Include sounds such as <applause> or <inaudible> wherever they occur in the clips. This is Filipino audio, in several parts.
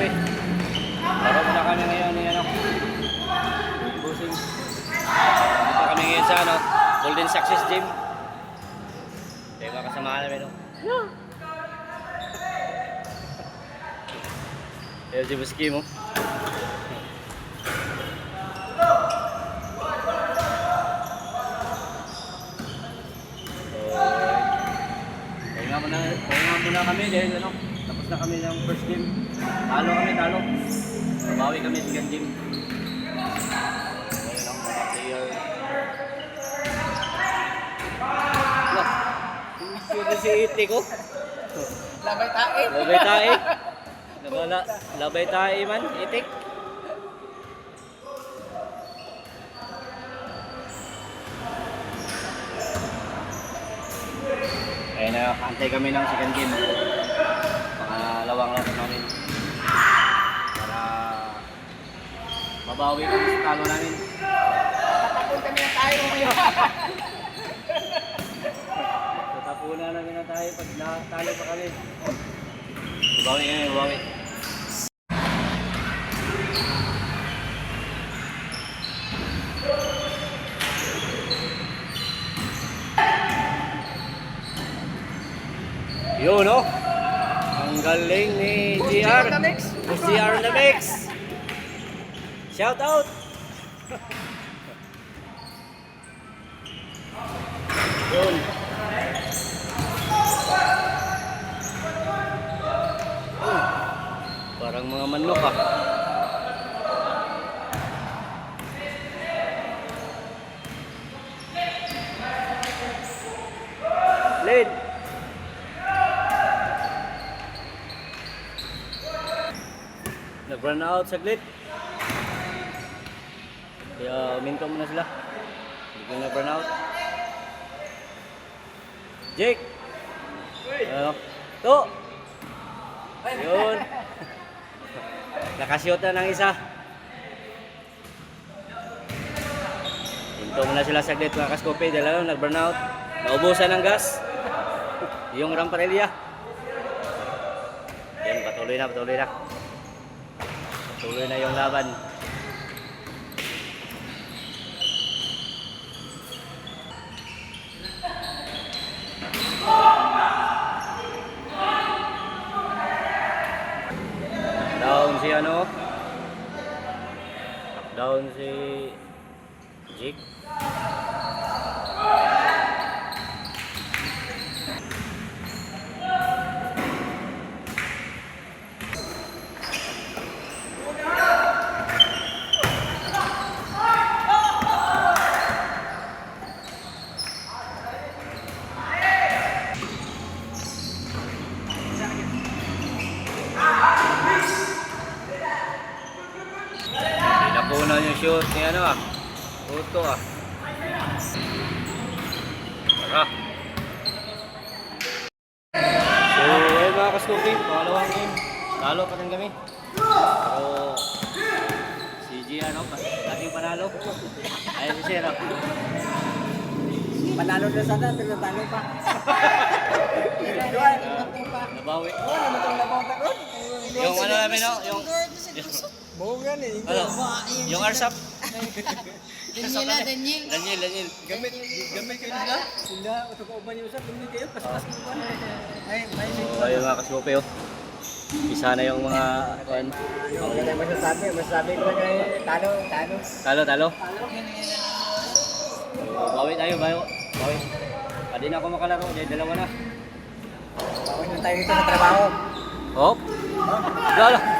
Grabe. Laro na kami ngayon ni ano. Busing. Dito kami ngayon sa ano, Golden Success Gym. Tayo mga kasama namin. No? Yeah. Ayan si Buski mo. Oh. Kaya nga muna, kaya nga muna kami dahil ano, na kami ng first game. Talo kami, talo. Babawi kami second game. Ayun ang mga player. Wala. Hindi si Iti ko. Labay tae. Labay tae. Nabala, labay tae man, itik. Ayun na, antay kami ng second game. Pangalawang laban namin. Para mabawi kami sa talo namin. Tatapon kami ng tayo ngayon. <laughs> Tatapunan namin na tayo pag natalo pa kami. Mabawi kami, mabawi. Yun, no? Ang galing ni GR. GR the mix. Shout out. Yun. Oh, Parang mga manok ah. Lid. Nag-run out saglit. Kaya minto muna sila. Hindi ko nag-run out. Jake! Ano? To! Yun. <laughs> Nakashoot na ng isa. Hinto muna sila saglit mga kaskope dahil ano, nag-burn out. Naubusan ng gas. <laughs> Yung ramparelya. Yan, patuloy na, patuloy na. Patuloy na yung laban. Down si ano? Down si Jake. Pinakunan yung shoot ni ano ah. Puto ah. Tara. So, ayun mga kaskupi, pangalawang game. Talo pa rin kami. Pero, si G ano, laging panalo. Ayun si Sir ah. Panalo na sana, pero talo pa. <laughs> Nabawi. Oo, labang takot. Yung ano namin no, yung, Bungan eh. ano, yung arsap. <laughs> Daniel na, Daniel. Daniel, Daniel. Gamit, gamit kayo nila. Sila, ito ko ba niyo usap, gamit kayo, paspas mo ba? Ay, may So, ayun mga kaskupi oh. Isa na yung mga, kuan. Yung ganyan masasabi, masasabi ko na eh, talo, talo. Talo, talo. So, bawi tayo, bawi. Bawi. Pwede na ako makalaro, dahil dalawa na. Bawal na tayo dito sa trabaho. Hop. Gala.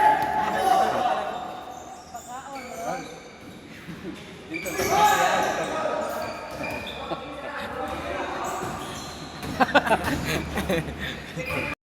ハハハハ。